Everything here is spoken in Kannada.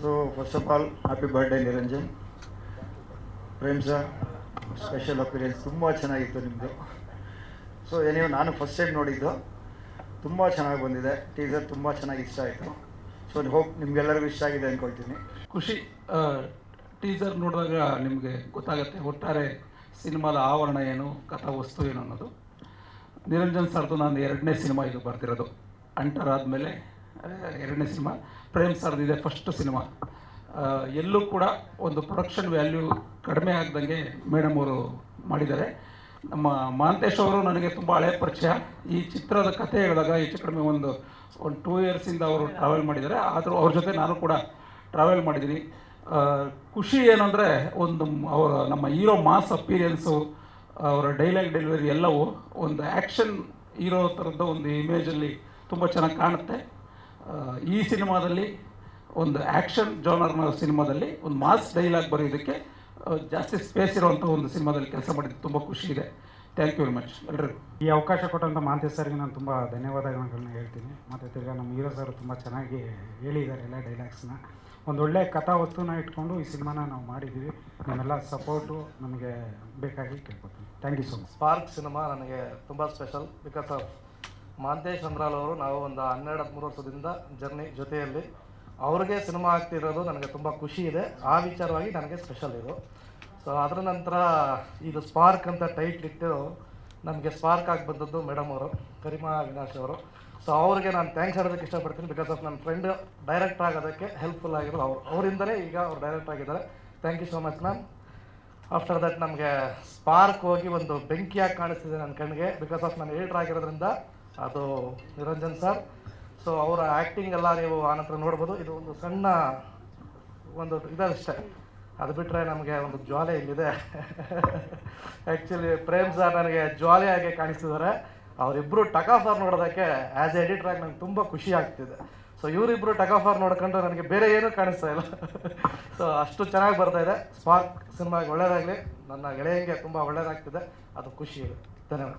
So first of all happy birthday Niranjan Prem sir special appearance ತುಂಬ ಚೆನ್ನಾಗಿತ್ತು ನಿಮ್ಮದು ಸೊ ಏನೇ ನಾನು ಫಸ್ಟ್ ಟೈಮ್ ನೋಡಿದ್ದು. ತುಂಬ ಚೆನ್ನಾಗಿ ಬಂದಿದೆ. ಟೀಸರ್ ತುಂಬ ಚೆನ್ನಾಗಿ ಇಷ್ಟ ಆಯಿತು. ಸೊ ಹೋಪ್ ನಿಮ್ಗೆಲ್ಲರಿಗೂ ಇಷ್ಟ ಆಗಿದೆ ಅಂದ್ಕೊಳ್ತೀನಿ ಖುಷಿ ಟೀಸರ್ ನೋಡಿದಾಗ ನಿಮಗೆ ಗೊತ್ತಾಗುತ್ತೆ ಒಟ್ಟಾರೆ ಸಿನಿಮಾದ ಆವರಣ ಏನು, ಕಥಾ ವಸ್ತು ಏನು ಅನ್ನೋದು. ನಿರಂಜನ್ ಸರ್ದು ನಾನು ಎರಡನೇ ಸಿನಿಮಾ ಇದು ಬರ್ತಿರೋದು ಅಂಟರ್ ಆದಮೇಲೆ ಎರಡನೇ ಸಿನಿಮಾ. ಪ್ರೇಮ್ ಸರ್ದಿದೆ ಫಸ್ಟ್ ಸಿನಿಮಾ. ಎಲ್ಲೂ ಕೂಡ ಒಂದು ಪ್ರೊಡಕ್ಷನ್ ವ್ಯಾಲ್ಯೂ ಕಡಿಮೆ ಆಗ್ದಂಗೆ ಮೇಡಮ್ ಅವರು ಮಾಡಿದ್ದಾರೆ. ನಮ್ಮ ಮಾಂತೇಶ್ ಅವರು ನನಗೆ ತುಂಬ ಹಳೆ ಪರಿಚಯ. ಈ ಚಿತ್ರದ ಕಥೆ ಹೇಳಿದಾಗ ಹೆಚ್ಚು ಕಡಿಮೆ ಒಂದು ಒಂದು ಟೂ ಇಯರ್ಸಿಂದ ಅವರು ಟ್ರಾವೆಲ್ ಮಾಡಿದ್ದಾರೆ. ಆದರೂ ಅವ್ರ ಜೊತೆ ನಾನು ಕೂಡ ಟ್ರಾವೆಲ್ ಮಾಡಿದ್ದೀನಿ. ಖುಷಿ ಏನಂದರೆ ಒಂದು ಅವರ, ನಮ್ಮ ಹೀರೋ ಮಾಸ್ ಅಪೀರಿಯನ್ಸು ಅವರ ಡೈಲಾಗ್ ಡೆಲಿವರಿ ಎಲ್ಲವೂ ಒಂದು ಆ್ಯಕ್ಷನ್ ಹೀರೋ ಥರದ್ದು ಒಂದು ಇಮೇಜಲ್ಲಿ ತುಂಬ ಚೆನ್ನಾಗಿ ಕಾಣುತ್ತೆ. ಈ ಸಿನಿಮಾದಲ್ಲಿ ಒಂದು ಆ್ಯಕ್ಷನ್ ಜೋನರ್ನ ಸಿನಿಮಾದಲ್ಲಿ ಒಂದು ಮಾಸ್ ಡೈಲಾಗ್ ಬರೆಯೋದಕ್ಕೆ ಜಾಸ್ತಿ ಸ್ಪೇಸ್ ಇರುವಂಥ ಒಂದು ಸಿನಿಮಾದಲ್ಲಿ ಕೆಲಸ ಮಾಡಿದ್ದು ತುಂಬ ಖುಷಿ ಇದೆ. ಥ್ಯಾಂಕ್ ಯು ವೆರಿ ಮಚ್ ಎಲ್ಲರಿಗೂ ಈ ಅವಕಾಶ ಕೊಟ್ಟಂಥ ಮಾಂತಿ ಸರ್ಗೆ ನಾನು ತುಂಬ ಧನ್ಯವಾದಗಳನ್ನ ಹೇಳ್ತೀನಿ. ಮತ್ತು ತಿರ್ಗಾ ನಮ್ಮ ಹೀರೋ ಸರ್ ತುಂಬ ಚೆನ್ನಾಗಿ ಹೇಳಿದ್ದಾರೆ ಎಲ್ಲ ಡೈಲಾಗ್ಸ್ನ ಒಂದು ಒಳ್ಳೆಯ ಕಥಾ ವಸ್ತುನ ಇಟ್ಕೊಂಡು ಈ ಸಿನಿಮಾನ ನಾವು ಮಾಡಿದ್ದೀವಿ. ನಿಮ್ಮೆಲ್ಲ ಸಪೋರ್ಟು ನಮಗೆ ಬೇಕಾಗಿ ಕೇಳ್ಕೊತೀನಿ thank you so much Spark cinema ನನಗೆ ತುಂಬ special because of Mantesh Chandral ಅವರು ನಾವು ಒಂದು ಹನ್ನೆರಡು ಹದಿಮೂರು ವರ್ಷದಿಂದ ಜರ್ನಿ ಜೊತೆಯಲ್ಲಿ ಅವ್ರಿಗೆ ಸಿನಿಮಾ ಆಗ್ತಿರೋದು ನನಗೆ ತುಂಬ ಖುಷಿ ಇದೆ. ಆ ವಿಚಾರವಾಗಿ ನನಗೆ ಸ್ಪೆಷಲ್ ಇದು. ಸೊ ಅದರ ನಂತರ ಇದು ಸ್ಪಾರ್ಕ್ ಅಂತ ಟೈಟ್ಲ್ ಇಟ್ಟು ನಮಗೆ ಸ್ಪಾರ್ಕ್ ಆಗಿ ಬಂದದ್ದು ಮೇಡಮ್ ಅವರು, ಕರಿಮಾ ವಿನಾಶ್ ಅವರು. ಸೊ ಅವ್ರಿಗೆ ನಾನು ಥ್ಯಾಂಕ್ಸ್ ಹೇಳೋದಕ್ಕೆ ಇಷ್ಟಪಡ್ತೀನಿ ಬಿಕಾಸ್ ಆಫ್ ನನ್ನ ಫ್ರೆಂಡ್ ಡೈರೆಕ್ಟ್ ಆಗೋದಕ್ಕೆ ಹೆಲ್ಪ್ಫುಲ್ ಆಗಿರೋದು ಅವರು. ಅವರಿಂದಲೇ ಈಗ ಅವ್ರು ಡೈರೆಕ್ಟ್ ಆಗಿದ್ದಾರೆ. Thank you so much ma'am after that ನಮಗೆ ಸ್ಪಾರ್ಕ್ ಹೋಗಿ ಒಂದು ಬೆಂಕಿಯಾಗಿ ಕಾಣಿಸ್ತಿದೆ ನನ್ನ ಕಣ್ಣಿಗೆ ಬಿಕಾಸ್ ಆಫ್ ನಾನು ಏಟ್ರ್ ಆಗಿರೋದ್ರಿಂದ ಅದು ನಿರಂಜನ್ ಸರ್. ಸೊ ಅವರ ಆ್ಯಕ್ಟಿಂಗ್ ಎಲ್ಲ ನೀವು ಆನಂತರ ನೋಡ್ಬೋದು. ಇದು ಒಂದು ಸಣ್ಣ ಒಂದು ಇದಷ್ಟೇ ಅದು ಬಿಟ್ಟರೆ ನಮಗೆ ಒಂದು ಜ್ವಾಲೆ ಇಲ್ಲಿದೆ. ಆ್ಯಕ್ಚುಲಿ ಪ್ರೇಮ್ ಸರ್ ನನಗೆ ಜ್ವಾಲೆಯಾಗಿ ಕಾಣಿಸ್ತಿದ್ದಾರೆ. ಅವರಿಬ್ಬರು ಟಕಾಫರ್ ನೋಡೋದಕ್ಕೆ ಆ್ಯಸ್ ಎಡಿಟರ್ ಎಡಿಟ್ರಾಗಿ ನಂಗೆ ತುಂಬ ಖುಷಿ ಆಗ್ತಿದೆ. ಸೊ ಇವರಿಬ್ಬರು ಟಕಾಫರ್ ನೋಡ್ಕೊಂಡು ನನಗೆ ಬೇರೆ ಏನೂ ಕಾಣಿಸ್ತಾ ಇಲ್ಲ. ಸೊ ಅಷ್ಟು ಚೆನ್ನಾಗಿ ಬರ್ತಾ ಇದೆ. ಸ್ಪಾರ್ಕ್ ಸಿನಿಮಾಗೆ ಒಳ್ಳೇದಾಗಲಿ. ನನ್ನ ಗೆಳೆಯಂಗೆ ತುಂಬ ಒಳ್ಳೆಯದಾಗ್ತಿದೆ ಅದು ಖುಷಿ. ಇದೆ ಧನ್ಯವಾದ.